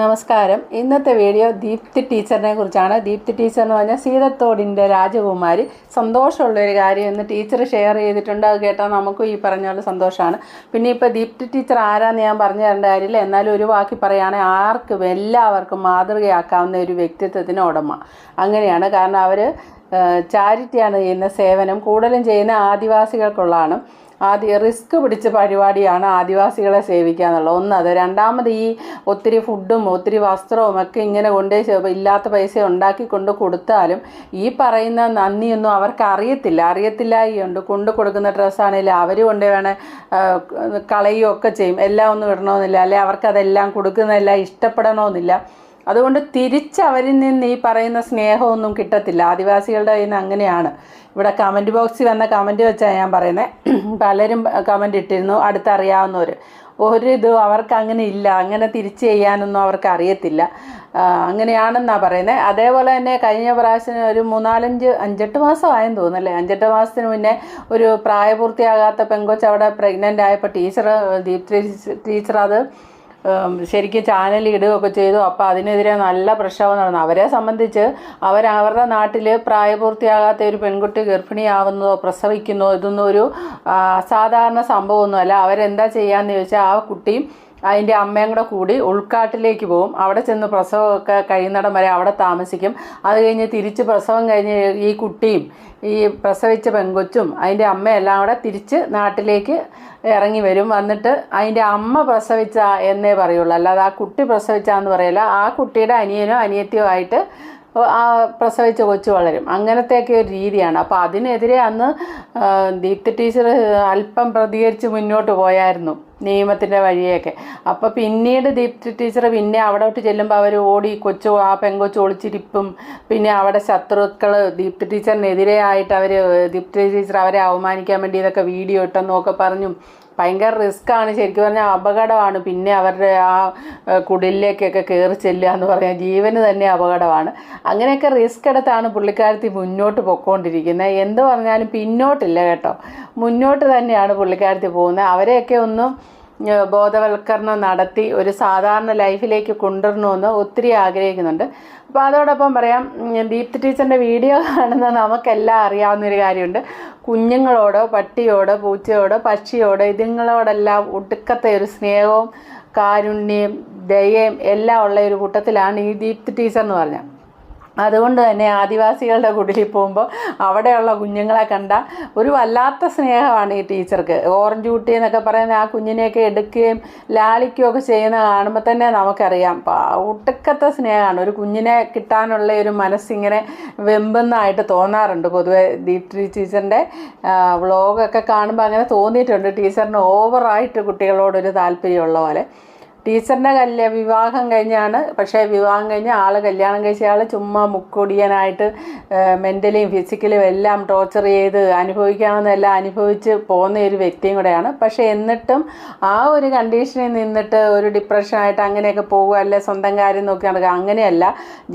നമസ്കാരം. ഇന്നത്തെ വീഡിയോ ദീപ്തി ടീച്ചറിനെ കുറിച്ചാണ്. ദീപ്തി ടീച്ചർ എന്ന് പറഞ്ഞാൽ സീതത്തോടിന്റെ രാജകുമാരി. സന്തോഷമുള്ള ഒരു കാര്യം ഇന്ന് ടീച്ചർ ഷെയർ ചെയ്തിട്ടുണ്ട്. അത് കേട്ടാൽ നമുക്കും ഈ പറഞ്ഞ പോലെ സന്തോഷമാണ്. പിന്നെ ഇപ്പോൾ ദീപ്തി ടീച്ചർ ആരാന്ന് ഞാൻ പറഞ്ഞു തരേണ്ട കാര്യമില്ല. എന്നാലും ഒരു വാക്കി പറയുകയാണെങ്കിൽ ആർക്കും എല്ലാവർക്കും മാതൃകയാക്കാവുന്ന ഒരു വ്യക്തിത്വത്തിന് ഉടമ. അങ്ങനെയാണ്. കാരണം അവർ ചാരിറ്റിയാണ് ചെയ്യുന്ന സേവനം. കൂടുതലും ചെയ്യുന്ന ആദിവാസികൾക്കുള്ളതാണ്. ആദ്യ റിസ്ക് പിടിച്ച പരിപാടിയാണ് ആദിവാസികളെ സേവിക്കുക എന്നുള്ളത്. ഒന്നത് രണ്ടാമത് ഈ ഒത്തിരി ഫുഡും ഒത്തിരി വസ്ത്രവും ഒക്കെ ഇങ്ങനെ കൊണ്ട് ഇല്ലാത്ത പൈസ ഉണ്ടാക്കി കൊണ്ട് കൊടുത്താലും ഈ പറയുന്ന നന്ദിയൊന്നും അവർക്ക് അറിയത്തില്ല. അറിയത്തില്ല ഈ ഉണ്ട് കൊണ്ട് കൊടുക്കുന്ന ഡ്രസ്സാണെങ്കിലും അവർ കൊണ്ട് വേണേൽ കളയുകയൊക്കെ ചെയ്യും. എല്ലാം ഒന്നും ഇടണമെന്നില്ല. അല്ലെ അവർക്കതെല്ലാം കൊടുക്കുന്നതെല്ലാം ഇഷ്ടപ്പെടണമെന്നില്ല. അതുകൊണ്ട് തിരിച്ച് അവരിൽ നിന്ന് ഈ പറയുന്ന സ്നേഹമൊന്നും കിട്ടത്തില്ല. ആദിവാസികളുടെ കയ്യിൽ നിന്ന് അങ്ങനെയാണ്. ഇവിടെ കമന്റ് ബോക്സിൽ വന്ന കമന്റ് വെച്ചാണ് ഞാൻ പറയുന്നത് പലരും കമന്റ് ഇട്ടിരുന്നു. അടുത്തറിയാവുന്നവർ ഒരു ഇതും അവർക്ക് അങ്ങനെ ഇല്ല. അങ്ങനെ തിരിച്ച് ചെയ്യാനൊന്നും അവർക്ക് അറിയത്തില്ല. അങ്ങനെയാണെന്നാണ് പറയുന്നത് അതേപോലെ തന്നെ കഴിഞ്ഞ പ്രാവശ്യം ഒരു മൂന്നാലഞ്ച് അഞ്ചെട്ട് മാസമായെന്ന് തോന്നുന്നല്ലേ അഞ്ചെട്ട് മാസത്തിന് മുന്നേ ഒരു പ്രായപൂർത്തിയാകാത്ത പെങ്കൊച്ച് അവിടെ പ്രഗ്നന്റ് ആയപ്പോൾ ടീച്ചർ ദീപ് ടീച്ചർ അത് ശരിക്കും ചാനൽ ഇടുകയൊക്കെ ചെയ്തു. അപ്പോൾ അതിനെതിരെ നല്ല പ്രക്ഷോഭം നടന്നു. അവരെ സംബന്ധിച്ച് അവർ അവരുടെ നാട്ടിൽ പ്രായപൂർത്തിയാകാത്ത ഒരു പെൺകുട്ടി ഗർഭിണിയാവുന്നതോ പ്രസവിക്കുന്നതോ ഇതൊന്നും ഒരു അസാധാരണ സംഭവമൊന്നുമല്ല. അവരെന്താ ചെയ്യാന്ന് ചോദിച്ചാൽ ആ കുട്ടിയും അതിന്റെ അമ്മയും കൂടെ കൂടി ഉൾക്കാട്ടിലേക്ക് പോകും. അവിടെ ചെന്ന് പ്രസവമൊക്കെ കഴിയുന്നിടം വരെ അവിടെ താമസിക്കും. അത് കഴിഞ്ഞ് തിരിച്ച് പ്രസവം കഴിഞ്ഞ് ഈ കുട്ടിയും ഈ പ്രസവിച്ച പെങ്കൊച്ചും അതിന്റെ അമ്മയെല്ലാം കൂടെ തിരിച്ച് നാട്ടിലേക്ക് ഇറങ്ങി വരും. വന്നിട്ട് അതിന്റെ അമ്മ പ്രസവിച്ച എന്നേ പറയുള്ളൂ. അല്ലാതെ ആ കുട്ടി പ്രസവിച്ചാന്ന് പറയില്ല. ആ കുട്ടിയുടെ അനിയനോ അനിയത്തിയോ ആയിട്ട് പ്രസവിച്ച കൊച്ചു വളരും. അങ്ങനത്തെയൊക്കെ ഒരു രീതിയാണ്. അപ്പോൾ അതിനെതിരെ അന്ന് ദീപ്തി ടീച്ചർ അല്പം പ്രതികരിച്ച് മുന്നോട്ട് പോയായിരുന്നു നിയമത്തിന്റെ വഴിയൊക്കെ. അപ്പോൾ പിന്നീട് ദീപ്തി ടീച്ചർ പിന്നെ അവിടോട്ട് ചെല്ലുമ്പോൾ അവർ ഓടി കൊച്ചു ആ പെങ്കൊച്ചു ഒളിച്ചിരിപ്പും പിന്നെ അവിടെ ശത്രുക്കൾ ദീപ്തി ടീച്ചറിനെതിരെ ആയിട്ട് അവർ ദീപ്തി ടീച്ചർ അവരെ അവമാനിക്കാൻ വേണ്ടി ഇതൊക്കെ വീഡിയോ ഇട്ടെന്നൊക്കെ പറഞ്ഞു ഭയങ്കര റിസ്ക്കാണ് ശരിക്കും പറഞ്ഞാൽ അപകടമാണ്. പിന്നെ അവരുടെ ആ കുടിലേക്കൊക്കെ കയറി ചെല്ലുക എന്ന് പറഞ്ഞാൽ ജീവന് തന്നെ അപകടമാണ്. അങ്ങനെയൊക്കെ റിസ്ക് എടുത്താണ് പുള്ളിക്കാരത്തി മുന്നോട്ട് പൊക്കോണ്ടിരിക്കുന്നത്. എന്ത് പറഞ്ഞാലും പിന്നോട്ടില്ല കേട്ടോ. മുന്നോട്ട് തന്നെയാണ് പുള്ളിക്കാരത്തി പോകുന്നത്. അവരെയൊക്കെ ഒന്നും ബോധവൽക്കരണം നടത്തി ഒരു സാധാരണ ലൈഫിലേക്ക് കൊണ്ടുവരണമെന്ന് ഒത്തിരി ആഗ്രഹിക്കുന്നുണ്ട്. അപ്പോൾ അതോടൊപ്പം പറയാം ദീപ്തി ടീച്ചറിന്റെ വീഡിയോ കാണുന്ന നമുക്കെല്ലാം അറിയാവുന്നൊരു കാര്യമുണ്ട്. കുഞ്ഞുങ്ങളോടോ പട്ടിയോടോ പൂച്ചയോടോ പക്ഷിയോടോ ഇതുങ്ങളോടെല്ലാം ഒടുക്കത്തെ ഒരു സ്നേഹവും കാരുണ്യം ദയയും എല്ലാം ഉള്ള ഒരു കൂട്ടത്തിലാണ് ഈ ദീപ്തി ടീച്ചർ എന്ന് പറഞ്ഞാൽ. അതുകൊണ്ട് തന്നെ ആദിവാസികളുടെ കുടിലിൽ പോകുമ്പോൾ അവിടെയുള്ള കുഞ്ഞുങ്ങളെ കണ്ട ഒരു വല്ലാത്ത സ്നേഹമാണ് ഈ ടീച്ചർക്ക്. ഓറഞ്ച് കുട്ടി എന്നൊക്കെ പറയുന്ന ആ കുഞ്ഞിനെയൊക്കെ എടുക്കുകയും ലാളിക്കുകയും ഒക്കെ ചെയ്യുന്ന കാണുമ്പോൾ തന്നെ നമുക്കറിയാം. ഒട്ടുക്കത്തെ സ്നേഹമാണ്. ഒരു കുഞ്ഞിനെ കിട്ടാനുള്ള ഒരു മനസ്സിങ്ങനെ വെമ്പെന്നായിട്ട് തോന്നാറുണ്ട്. പൊതുവെ ദീപ്തി ടീച്ചറിന്റെ വ്ളോഗൊക്കെ കാണുമ്പോൾ അങ്ങനെ തോന്നിയിട്ടുണ്ട്. ടീച്ചറിന് ഓവറായിട്ട് കുട്ടികളോടൊരു താല്പര്യമുള്ള പോലെ. ടീച്ചറിന്റെ കല്യ വിവാഹം കഴിഞ്ഞാണ്. പക്ഷേ വിവാഹം കഴിഞ്ഞ് ആൾ കല്യാണം കഴിച്ച ആൾ ചുമ്മാ മുക്കുടിയനായിട്ട് മെന്റലിയും ഫിസിക്കലും എല്ലാം ടോർച്ചർ ചെയ്ത് അനുഭവിക്കാമെന്നെല്ലാം അനുഭവിച്ച് പോകുന്ന ഒരു വ്യക്തിയും കൂടെയാണ്. പക്ഷേ എന്നിട്ടും ആ ഒരു കണ്ടീഷനിൽ നിന്നിട്ട് ഒരു ഡിപ്രഷനായിട്ട് അങ്ങനെയൊക്കെ പോകുക അല്ലെ സ്വന്തം കാര്യം നോക്കി നടക്കുക അങ്ങനെയല്ല.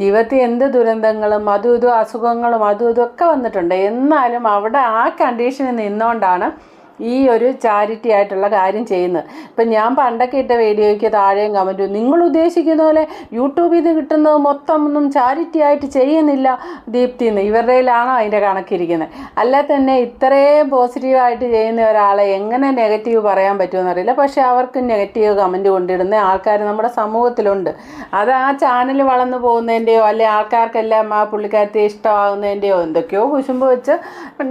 ജീവിതത്തിൽ എന്ത് ദുരന്തങ്ങളും അതും ഇതും അസുഖങ്ങളും അതും ഇതൊക്കെ വന്നിട്ടുണ്ട്. എന്നാലും അവിടെ ആ കണ്ടീഷനിൽ നിന്നുകൊണ്ടാണ് ഈ ഒരു ചാരിറ്റി ആയിട്ടുള്ള കാര്യം ചെയ്യുന്നത്. ഇപ്പം ഞാൻ പണ്ടൊക്കെ ഇട്ട വീഡിയോയ്ക്ക് താഴെയും കമന്റ് നിങ്ങൾ ഉദ്ദേശിക്കുന്ന പോലെ യൂട്യൂബിൽ നിന്ന് കിട്ടുന്നത് മൊത്തം ഒന്നും ചാരിറ്റി ആയിട്ട് ചെയ്യുന്നില്ല ദീപ്തി എന്ന്. ഇവരുടെയിലാണോ അതിന്റെ കണക്കിരിക്കുന്നത്? അല്ല തന്നെ ഇത്രയും പോസിറ്റീവായിട്ട് ചെയ്യുന്ന ഒരാളെ എങ്ങനെ നെഗറ്റീവ് പറയാൻ പറ്റുമെന്ന് അറിയില്ല. പക്ഷേ അവർക്ക് നെഗറ്റീവ് കമന്റ് കൊണ്ടിടുന്ന ആൾക്കാർ നമ്മുടെ സമൂഹത്തിലുണ്ട്. അത് ആ ചാനൽ വളർന്നു പോകുന്നതിന്റെയോ അല്ലെ ആൾക്കാർക്കെല്ലാം ആ പുള്ളിക്കാരത്തെ ഇഷ്ടമാകുന്നതിന്റെയോ എന്തൊക്കെയോ കുശുമ്പ് വെച്ച്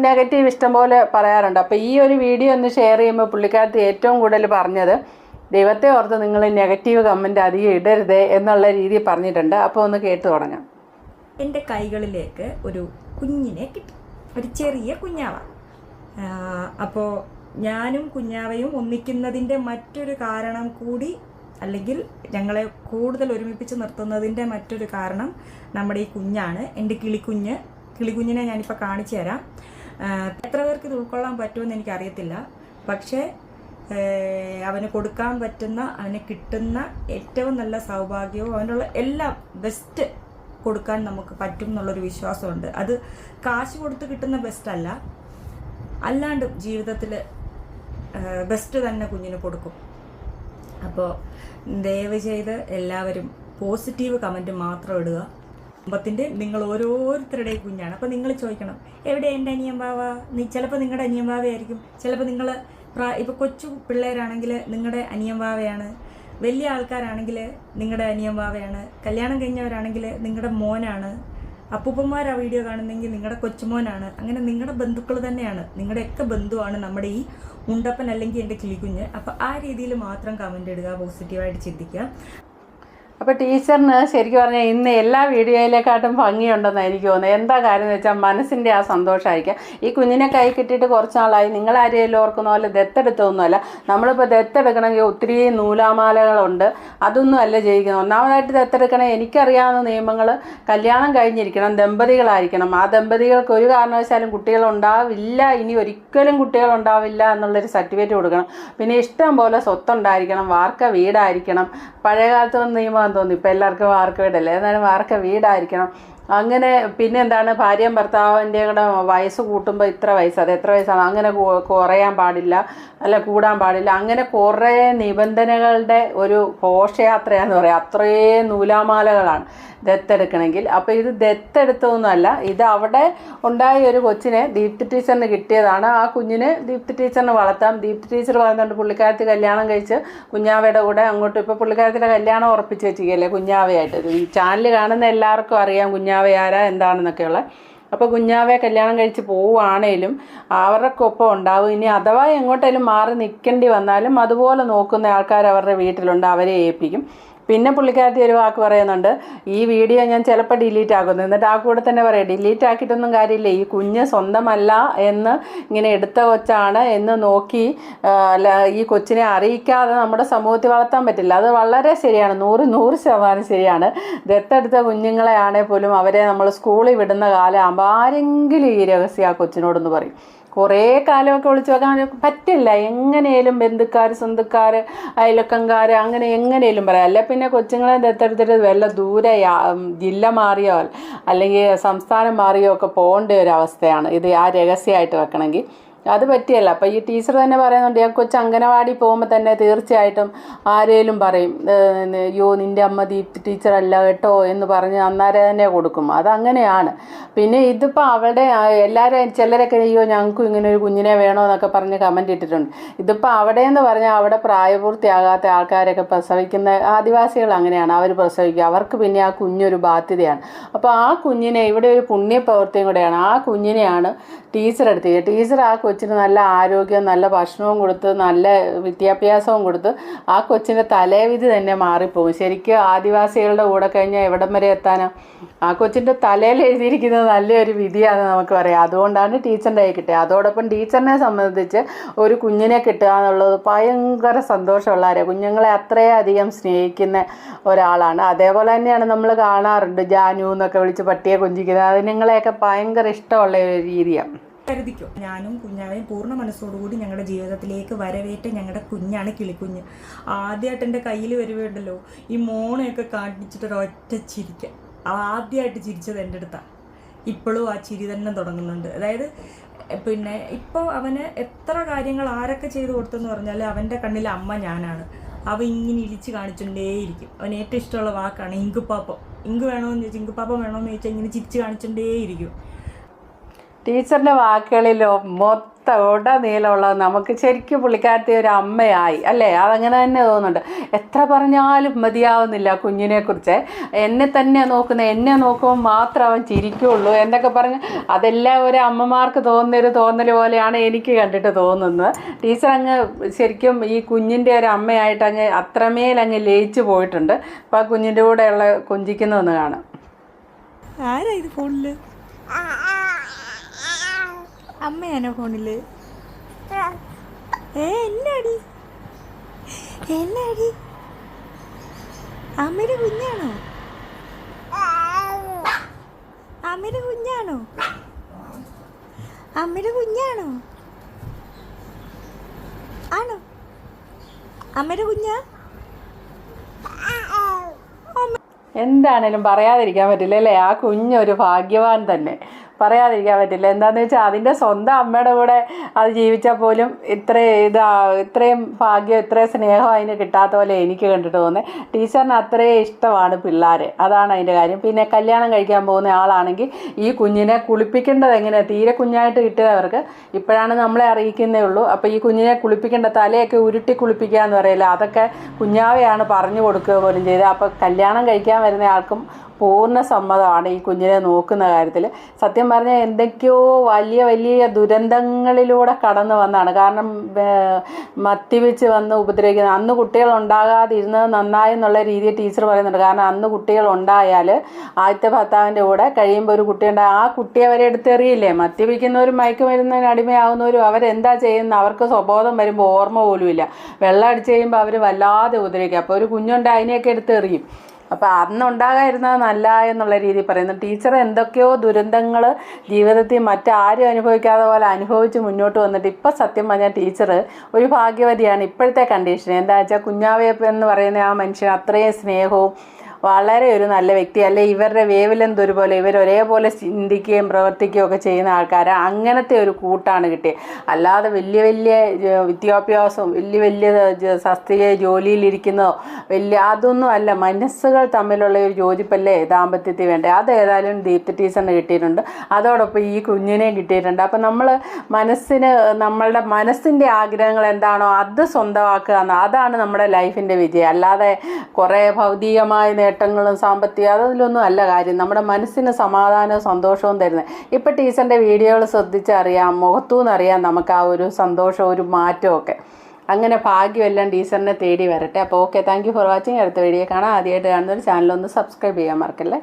നെഗറ്റീവ് ഇഷ്ടം പോലെ പറയാറുണ്ട്. അപ്പോൾ ഈ ഒരു വീഡിയോ ഒന്ന് ഷെയർ ചെയ്യുമ്പോൾ പുള്ളിക്കാരത്തി ഏറ്റവും കൂടുതൽ പറഞ്ഞത് ദൈവത്തെ ഓർത്ത് നിങ്ങൾ നെഗറ്റീവ് കമന്റ് അധികം ഇടരുത് എന്നുള്ള രീതി പറഞ്ഞിട്ടുണ്ട്. അപ്പോൾ ഒന്ന് കേട്ടു തുടങ്ങാം. എന്റെ കൈകളിലേക്ക് ഒരു കുഞ്ഞിനെ കിട്ടി. ഒരു ചെറിയ കുഞ്ഞാവ. അപ്പോൾ ഞാനും കുഞ്ഞാവയും ഒന്നിക്കുന്നതിന്റെ മറ്റൊരു കാരണം കൂടി അല്ലെങ്കിൽ ഞങ്ങളെ കൂടുതൽ ഒരുമിപ്പിച്ച് നിർത്തുന്നതിന്റെ മറ്റൊരു കാരണം നമ്മുടെ ഈ കുഞ്ഞാണ്. എന്റെ കിളിക്കുഞ്ഞ്. കിളികുഞ്ഞിനെ ഞാനിപ്പോൾ കാണിച്ചു തരാം. എത്ര പേർക്ക് ഇത് ഉൾക്കൊള്ളാൻ പറ്റുമെന്ന് എനിക്കറിയത്തില്ല. പക്ഷേ അവന് കൊടുക്കാൻ പറ്റുന്ന അവന് കിട്ടുന്ന ഏറ്റവും നല്ല സൗഭാഗ്യവും അവനുള്ള എല്ലാം ബെസ്റ്റ് കൊടുക്കാൻ നമുക്ക് പറ്റും എന്നുള്ളൊരു വിശ്വാസമുണ്ട്. അത് കാശ് കൊടുത്ത് കിട്ടുന്ന ബെസ്റ്റ് അല്ല. അല്ലാണ്ട് ജീവിതത്തിൽ ബെസ്റ്റ് തന്നെ കുഞ്ഞിന് കൊടുക്കും. അപ്പോൾ ദയവ് ചെയ്ത് എല്ലാവരും പോസിറ്റീവ് കമന്റ് മാത്രം ഇടുക. കുടുംബത്തിന്റെ നിങ്ങൾ ഓരോരുത്തരുടെയും കുഞ്ഞാണ്. അപ്പോൾ നിങ്ങൾ ചോദിക്കണം എവിടെ എന്റെ അനിയൻ ബാവ നീ ചിലപ്പോൾ നിങ്ങളുടെ അനിയൻ ബാവയായിരിക്കും ചിലപ്പോൾ നിങ്ങൾ പ്രാ കൊച്ചു പിള്ളേരാണെങ്കിൽ നിങ്ങളുടെ അനിയൻ ബാവയാണ് വലിയ ആൾക്കാരാണെങ്കിൽ നിങ്ങളുടെ അനിയൻ ബാവയാണ് കല്യാണം കഴിഞ്ഞവരാണെങ്കിൽ നിങ്ങളുടെ മോനാണ്. അപ്പൂപ്പന്മാർ ആ വീഡിയോ കാണുന്നെങ്കിൽ നിങ്ങളുടെ കൊച്ചുമോനാണ്. അങ്ങനെ നിങ്ങളുടെ ബന്ധുക്കൾ തന്നെയാണ്. നിങ്ങളുടെയൊക്കെ ബന്ധുവാണ് നമ്മുടെ ഈ ഉണ്ടപ്പൻ അല്ലെങ്കിൽ എന്റെ കിളിക്കുഞ്ഞ്. അപ്പോൾ ആ രീതിയിൽ മാത്രം കമന്റ് ഇടുക പോസിറ്റീവായിട്ട് ചിന്തിക്കുക. അപ്പോൾ ടീച്ചറിന് ശരിക്കും പറഞ്ഞാൽ ഇന്ന് എല്ലാ വീഡിയോയിലേക്കാട്ടും ഭംഗിയുണ്ടെന്ന് എനിക്ക് തോന്നുന്നത്. എന്താ കാര്യം എന്ന് വെച്ചാൽ മനസ്സിന്റെ ആ സന്തോഷമായിരിക്കാം. ഈ കുഞ്ഞിനെ കൈ കിട്ടിയിട്ട് കുറച്ച് നാളായി. നിങ്ങൾ ആരെയും ഓർക്കുന്ന പോലെ ദത്തെടുത്തൊന്നുമല്ല. നമ്മളിപ്പോൾ ദത്തെടുക്കണമെങ്കിൽ ഒത്തിരി നൂലാമാലകളുണ്ട്. അതൊന്നും അല്ല ജയിക്കുന്നത്. ഒന്നാമതായിട്ട് ദത്തെടുക്കണേ എനിക്കറിയാവുന്ന നിയമങ്ങൾ കല്യാണം കഴിഞ്ഞിരിക്കണം ദമ്പതികളായിരിക്കണം. ആ ദമ്പതികൾക്ക് ഒരു കാരണവശാലും കുട്ടികളുണ്ടാവില്ല. ഇനി ഒരിക്കലും കുട്ടികളുണ്ടാവില്ല എന്നുള്ളൊരു സർട്ടിഫിക്കറ്റ് കൊടുക്കണം. പിന്നെ ഇഷ്ടം പോലെ സ്വത്തുണ്ടായിരിക്കണം വാർക്ക വീടായിരിക്കണം. പഴയകാലത്ത് നിയമം തോന്നി ഇപ്പം എല്ലാവർക്കും വാർക്ക വീടല്ലേ? എന്നാലും വാർക്ക വീടായിരിക്കണം. അങ്ങനെ പിന്നെ എന്താണ് ഭാര്യയും ഭർത്താവിന്റെ കൂടെ വയസ്സ് കൂട്ടുമ്പോൾ ഇത്ര വയസ്സ് അത് എത്ര വയസ്സാണ്? അങ്ങനെ കുറയാൻ പാടില്ല അല്ല കൂടാൻ പാടില്ല. അങ്ങനെ കുറേ നിബന്ധനകളുടെ ഒരു ഘോഷയാത്രയാന്ന് പറയാം. അത്രയും നൂലാമാലകളാണ് ദത്തെടുക്കണമെങ്കിൽ. അപ്പോൾ ഇത് ദത്തെടുത്തതൊന്നുമല്ല ഇത് അവിടെ ഉണ്ടായ ഒരു കൊച്ചിനെ ദീപ്തി ടീച്ചറിന് കിട്ടിയതാണ്. ആ കുഞ്ഞിനെ ദീപ്തി ടീച്ചറിന് വളർത്താം. ദീപ്തി ടീച്ചർ പറയുന്നുണ്ട് പുള്ളിക്കാരത്തി കല്യാണം കഴിച്ച് കുഞ്ഞാവയുടെ കൂടെ അങ്ങോട്ട് ഇപ്പോൾ പുള്ളിക്കാരത്തിന്റെ കല്യാണം ഉറപ്പിച്ച് വെച്ചിരിക്കുകയല്ലേ കുഞ്ഞാവയായിട്ട്. ഈ ചാനൽ കാണുന്ന എല്ലാവർക്കും അറിയാം കുഞ്ഞാവ ആരാ എന്താണെന്നൊക്കെയുള്ള. അപ്പോൾ കുഞ്ഞാവെ കല്യാണം കഴിച്ച് പോവുകയാണേലും അവർക്കൊപ്പം ഉണ്ടാവും. ഇനി അഥവാ എങ്ങോട്ടേലും മാറി നിൽക്കേണ്ടി വന്നാലും അതുപോലെ നോക്കുന്ന ആൾക്കാർ അവരുടെ വീട്ടിലുണ്ട് അവരെ ഏൽപ്പിക്കും. പിന്നെ പുള്ളിക്കാരത്തി ഒരു വാക്ക് പറയുന്നുണ്ട് ഈ വീഡിയോ ഞാൻ ചിലപ്പോൾ ഡിലീറ്റ് ആക്കുന്നു. എന്നിട്ട് ആ കൂടെ തന്നെ പറയാം ഡിലീറ്റ് ആക്കിയിട്ടൊന്നും കാര്യമില്ല ഈ കുഞ്ഞ് സ്വന്തമല്ല എന്ന് ഇങ്ങനെ എടുത്ത കൊച്ചാണ് എന്ന് നോക്കി ഈ കൊച്ചിനെ അറിയിക്കാതെ നമ്മുടെ സമൂഹത്തിൽ വളർത്താൻ പറ്റില്ല. അത് വളരെ ശരിയാണ് നൂറ് നൂറ് ശതമാനം ശരിയാണ്. ദത്തെടുത്ത കുഞ്ഞുങ്ങളെ ആണേ പോലും അവരെ നമ്മൾ സ്കൂളിൽ വിടുന്ന കാലമാകുമ്പോൾ ആരെങ്കിലും ഈ രഹസ്യം ആ കൊച്ചിനോടൊന്ന് പറയും. കുറേ കാലമൊക്കെ ഒളിച്ചു വെക്കാൻ പറ്റില്ല. എങ്ങനെയും ബന്ധുക്കാർ സ്വന്തക്കാർ അയലക്കംകാർ അങ്ങനെ എങ്ങനെയും പറയാം. അല്ല പിന്നെ കൊച്ചുങ്ങളെ ദത്തെടുത്തിട്ട് വല്ല ദൂരെ ജില്ല മാറിയോ അല്ലെങ്കിൽ സംസ്ഥാനം മാറിയോ ഒക്കെ പോകേണ്ട ഒരു അവസ്ഥയാണ്. ഇത് ആ രഹസ്യമായിട്ട് വെക്കണമെങ്കിൽ. അത് പറ്റിയല്ല. അപ്പോൾ ഈ ടീച്ചർ തന്നെ പറയുന്നുണ്ട് ഞാൻ കൊച്ചു അംഗനവാടി പോകുമ്പോൾ തന്നെ തീർച്ചയായിട്ടും ആരേലും പറയും യോ നിന്റെ അമ്മ ദീപ്തി ടീച്ചറല്ല കേട്ടോ എന്ന് പറഞ്ഞ് അന്നേരം തന്നെ കൊടുക്കും. അതങ്ങനെയാണ് പിന്നെ ഇതിപ്പോൾ അവളുടെ എല്ലാവരും ചിലരൊക്കെ അയ്യോ ഞങ്ങൾക്കും ഇങ്ങനെ ഒരു കുഞ്ഞിനെ വേണോ എന്നൊക്കെ പറഞ്ഞ് കമന്റ് ഇട്ടിട്ടുണ്ട്. ഇതിപ്പോൾ അവിടെ എന്ന് പറഞ്ഞാൽ അവിടെ പ്രായപൂർത്തിയാകാത്ത ആൾക്കാരൊക്കെ പ്രസവിക്കുന്ന ആദിവാസികൾ അങ്ങനെയാണ്. അവർ പ്രസവിക്കുക അവർക്ക് പിന്നെ ആ കുഞ്ഞൊരു ബാധ്യതയാണ്. അപ്പോൾ ആ കുഞ്ഞിനെ ഇവിടെ ഒരു പുണ്യപ്രവൃത്തിയും കൂടെയാണ്. ആ കുഞ്ഞിനെയാണ് ടീച്ചർ എടുത്തത് ടീച്ചർ ആ കൊച്ചിന് നല്ല ആരോഗ്യം നല്ല ഭക്ഷണവും കൊടുത്ത് നല്ല വിദ്യാഭ്യാസവും കൊടുത്ത് ആ കൊച്ചിന്റെ തലേവിധി തന്നെ മാറിപ്പോകും. ശരിക്കും ആദിവാസികളുടെ കൂടെ കഴിഞ്ഞാൽ എവിടം വരെ എത്താനാ? ആ കൊച്ചിന്റെ തലയിൽ എഴുതിയിരിക്കുന്നത് നല്ലൊരു വിധിയാണ് നമുക്ക് പറയാം. അതുകൊണ്ടാണ് ടീച്ചറിന്റെ കൈ കിട്ടിയത് അതോടൊപ്പം ടീച്ചറിനെ സംബന്ധിച്ച് ഒരു കുഞ്ഞിനെ കിട്ടുക എന്നുള്ളത് ഭയങ്കര സന്തോഷമുള്ള കാര്യം. കുഞ്ഞുങ്ങളെ അത്രയധികം സ്നേഹിക്കുന്ന ഒരാളാണ്. അതേപോലെ തന്നെയാണ് നമ്മൾ കാണാറുണ്ട്. ജാനു എന്നൊക്കെ വിളിച്ച് പട്ടിയെ കുഞ്ചിക്കുന്നത്. അതിനുങ്ങളെയൊക്കെ ഭയങ്കര ഇഷ്ടമുള്ള ഒരു രീതിയാണ് കരുതിക്കോ. ഞാനും കുഞ്ഞാവയും പൂർണ മനസ്സോടുകൂടി ഞങ്ങളുടെ ജീവിതത്തിലേക്ക് വരവേറ്റ ഞങ്ങളുടെ കുഞ്ഞാണ് കിളിക്കുഞ്ഞ്. ആദ്യമായിട്ട് എന്റെ കയ്യിൽ വരുവേണ്ടല്ലോ ഈ മോണയൊക്കെ കാണിച്ചിട്ട് ഒരൊറ്റ ചിരിക്ക. ആദ്യമായിട്ട് ചിരിച്ചത് എന്റെ അടുത്താണ് ഇപ്പോഴും ആ ചിരി തന്നെ തുടങ്ങുന്നുണ്ട്. അതായത് പിന്നെ ഇപ്പോൾ അവന് എത്ര കാര്യങ്ങൾ ആരൊക്കെ ചെയ്തു കൊടുത്തെന്ന് പറഞ്ഞാൽ അവന്റെ കണ്ണിൽ അമ്മ ഞാനാണ്. അവൻ ഇങ്ങനെ ഇരിച്ച് കാണിച്ചുകൊണ്ടേയിരിക്കും അവന് ഏറ്റവും ഇഷ്ടമുള്ള വാക്കാണ് ഇങ്കുപ്പാപ്പം. ഇങ്ക് വേണമെന്ന് ചോദിച്ചാൽ ഇങ്കുപ്പാപ്പം വേണമെന്ന് ചോദിച്ചാൽ ഇങ്ങനെ ചിരിച്ച് കാണിച്ചുകൊണ്ടേയിരിക്കും ടീച്ചറിന്റെ വാക്കുകളിലോ മൊത്തം ഉടനീളമുള്ളത് നമുക്ക് ശരിക്കും പുള്ളിക്കാരത്തി ഒരു അമ്മയായി അല്ലേ? അതങ്ങനെ തന്നെ തോന്നുന്നുണ്ട്. എത്ര പറഞ്ഞാലും മതിയാവുന്നില്ല കുഞ്ഞിനെക്കുറിച്ച്. എന്നെ തന്നെ നോക്കുന്ന. എന്നെ നോക്കുമ്പോൾ മാത്രം അവൻ ചിരിക്കുള്ളൂ എന്നൊക്കെ പറഞ്ഞ് അതെല്ലാം ഒരു അമ്മമാർക്ക് തോന്നുന്നൊരു തോന്നൽ പോലെയാണ് എനിക്ക് കണ്ടിട്ട് തോന്നുന്നത്. ടീച്ചർ അങ്ങ് ശരിക്കും ഈ കുഞ്ഞിന്റെ ഒരു അമ്മയായിട്ട് അങ്ങ് അത്രമേൽ അങ്ങ് ലയിച്ചു പോയിട്ടുണ്ട്. അപ്പോൾ ആ കുഞ്ഞിന്റെ കൂടെയുള്ള കുഞ്ചിക്കുന്നതെന്ന് കാണാം. ആരാ ഇത് ഫോണിൽ? അമ്മയാണോ ഫോണിൽ. ഏ എന്നാടി? എന്നാടി? അമ്മയുടെ കുഞ്ഞാണോ? അമ്മയുടെ കുഞ്ഞാണോ? അമ്മയുടെ കുഞ്ഞാണോ? ആണോ? അമ്മയുടെ കുഞ്ഞാ? എന്താണേലും പറയാതിരിക്കാൻ പറ്റില്ല അല്ലേ? ആ കുഞ്ഞൊരു ഭാഗ്യവാൻ തന്നെ. പറയാതിരിക്കാൻ പറ്റില്ല. എന്താണെന്ന് വെച്ചാൽ അതിന്റെ സ്വന്തം അമ്മയുടെ കൂടെ അത് ജീവിച്ചാൽ പോലും ഇത്ര ഇതാ ഇത്രയും ഭാഗ്യം ഇത്രയും സ്നേഹം അതിന് കിട്ടാത്ത പോലെ എനിക്ക് കണ്ടിട്ട് തോന്നുന്നത് ടീച്ചറിന് അത്രയും ഇഷ്ടമാണ് പിള്ളേർ അതാണ് അതിന്റെ കാര്യം. പിന്നെ കല്യാണം കഴിക്കാൻ പോകുന്ന ആളാണെങ്കിൽ ഈ കുഞ്ഞിനെ കുളിപ്പിക്കേണ്ടത് എങ്ങനെ തീരെ കുഞ്ഞായിട്ട് കിട്ടിയവർക്ക് ഇപ്പോഴാണ് നമ്മളെ അറിയിക്കുന്നേ ഉള്ളൂ. അപ്പോൾ ഈ കുഞ്ഞിനെ കുളിപ്പിക്കേണ്ട തലയൊക്കെ ഉരുട്ടി കുളിപ്പിക്കുക എന്ന് പറയില്ല? അതൊക്കെ കുഞ്ഞാവയാണ് പറഞ്ഞു കൊടുക്കുക പോലും ചെയ്തത്. അപ്പോൾ കല്യാണം കഴിക്കാൻ വരുന്ന ആൾക്കും പൂർണ സമ്മതമാണ് ഈ കുഞ്ഞിനെ നോക്കുന്ന കാര്യത്തിൽ. സത്യം പറഞ്ഞാൽ എന്തൊക്കെയോ വലിയ വലിയ ദുരന്തങ്ങളിലൂടെ കടന്നു വന്നാണ്. കാരണം മത്തിവെച്ച് വന്ന് ഉപദ്രവിക്കുന്നത് അന്ന് കുട്ടികൾ ഉണ്ടാകാതിരുന്നത് നന്നായി എന്നുള്ള രീതിയിൽ ടീച്ചർ പറയുന്നുണ്ട്. കാരണം അന്ന് കുട്ടികൾ ഉണ്ടായാൽ ആദ്യത്തെ ഭർത്താവിന്റെ കൂടെ കഴിയുമ്പോൾ ഒരു കുട്ടി ഉണ്ടായ ആ കുട്ടിയെ അവരെ എടുത്തെറിയില്ലേ? മദ്യപിക്കുന്നവരും മയക്കുമരുന്നതിന് അടിമയാവുന്നവരും അവരെന്താ ചെയ്യുന്നത് അവർക്ക് സ്വബോധം വരുമ്പോൾ ഓർമ്മ പോലുമില്ല. വെള്ളം അടിച്ച് കഴിയുമ്പോൾ അവർ വല്ലാതെ ഉപദ്രവിക്കും. അപ്പോൾ ഒരു കുഞ്ഞുണ്ട് അതിനെയൊക്കെ എടുത്തെറിയും. അപ്പോൾ അന്ന് ഉണ്ടാകാതിരുന്നത് നല്ല എന്നുള്ള രീതിയിൽ പറയുന്നു. ടീച്ചർ എന്തൊക്കെയോ ദുരന്തങ്ങൾ ജീവിതത്തിൽ മറ്റാരും അനുഭവിക്കാതെ പോലെ അനുഭവിച്ച് മുന്നോട്ട് വന്നിട്ട് ഇപ്പം സത്യം പറഞ്ഞാൽ ടീച്ചർ ഒരു ഭാഗ്യവതിയാണ് ഇപ്പോഴത്തെ കണ്ടീഷൻ എന്താ വെച്ചാൽ കുഞ്ഞാവയപ്പ എന്ന് പറയുന്ന ആ മനുഷ്യൻ അത്രയും സ്നേഹവും വളരെ ഒരു നല്ല വ്യക്തി. അല്ലെ ഇവരുടെ വേവിലെന്ത് ഒരുപോലെ ഇവർ ഒരേപോലെ ചിന്തിക്കുകയും പ്രവർത്തിക്കുകയും ഒക്കെ ചെയ്യുന്ന ആൾക്കാരെ അങ്ങനത്തെ ഒരു കൂട്ടാണ് കിട്ടിയത് അല്ലാതെ വലിയ വലിയ വിദ്യാഭ്യാസവും വലിയ വലിയ സസ്തിക ജോലിയിലിരിക്കുന്നതോ വലിയ അതൊന്നും അല്ല. മനസ്സുകൾ തമ്മിലുള്ള ഒരു യോജിപ്പല്ലേ ദാമ്പത്യത്തിൽ വേണ്ടത് അത് ഏതായാലും ദീപ്തി ടീച്ചറിന് കിട്ടിയിട്ടുണ്ട്. അതോടൊപ്പം ഈ കുഞ്ഞിനെയും കിട്ടിയിട്ടുണ്ട്. അപ്പം നമ്മൾ മനസ്സിന് നമ്മളുടെ മനസ്സിന്റെ ആഗ്രഹങ്ങൾ എന്താണോ അത് സ്വന്തമാക്കുക അതാണ് നമ്മുടെ ലൈഫിന്റെ വിജയം. അല്ലാതെ കുറേ ഭൗതികമായ നേട്ടങ്ങളും സാമ്പത്തിക അതിലൊന്നും അല്ല കാര്യം. നമ്മുടെ മനസ്സിന് സമാധാനവും സന്തോഷവും തരുന്നത്. ഇപ്പം ടീച്ചറിന്റെ വീഡിയോകൾ ശ്രദ്ധിച്ചറിയാം മുഖത്തു അറിയാം നമുക്ക് ആ ഒരു സന്തോഷവും ഒരു മാറ്റമൊക്കെ അങ്ങനെ ഭാഗ്യമെല്ലാം ടീച്ചറിനെ തേടി വരട്ടെ. അപ്പോൾ okay thank you for watching അടുത്ത വീഡിയോ കാണാം. ആദ്യമായിട്ട് കാണുന്നൊരു ചാനലൊന്ന് സബ്സ്ക്രൈബ് ചെയ്യാൻ മറക്കല്ലേ?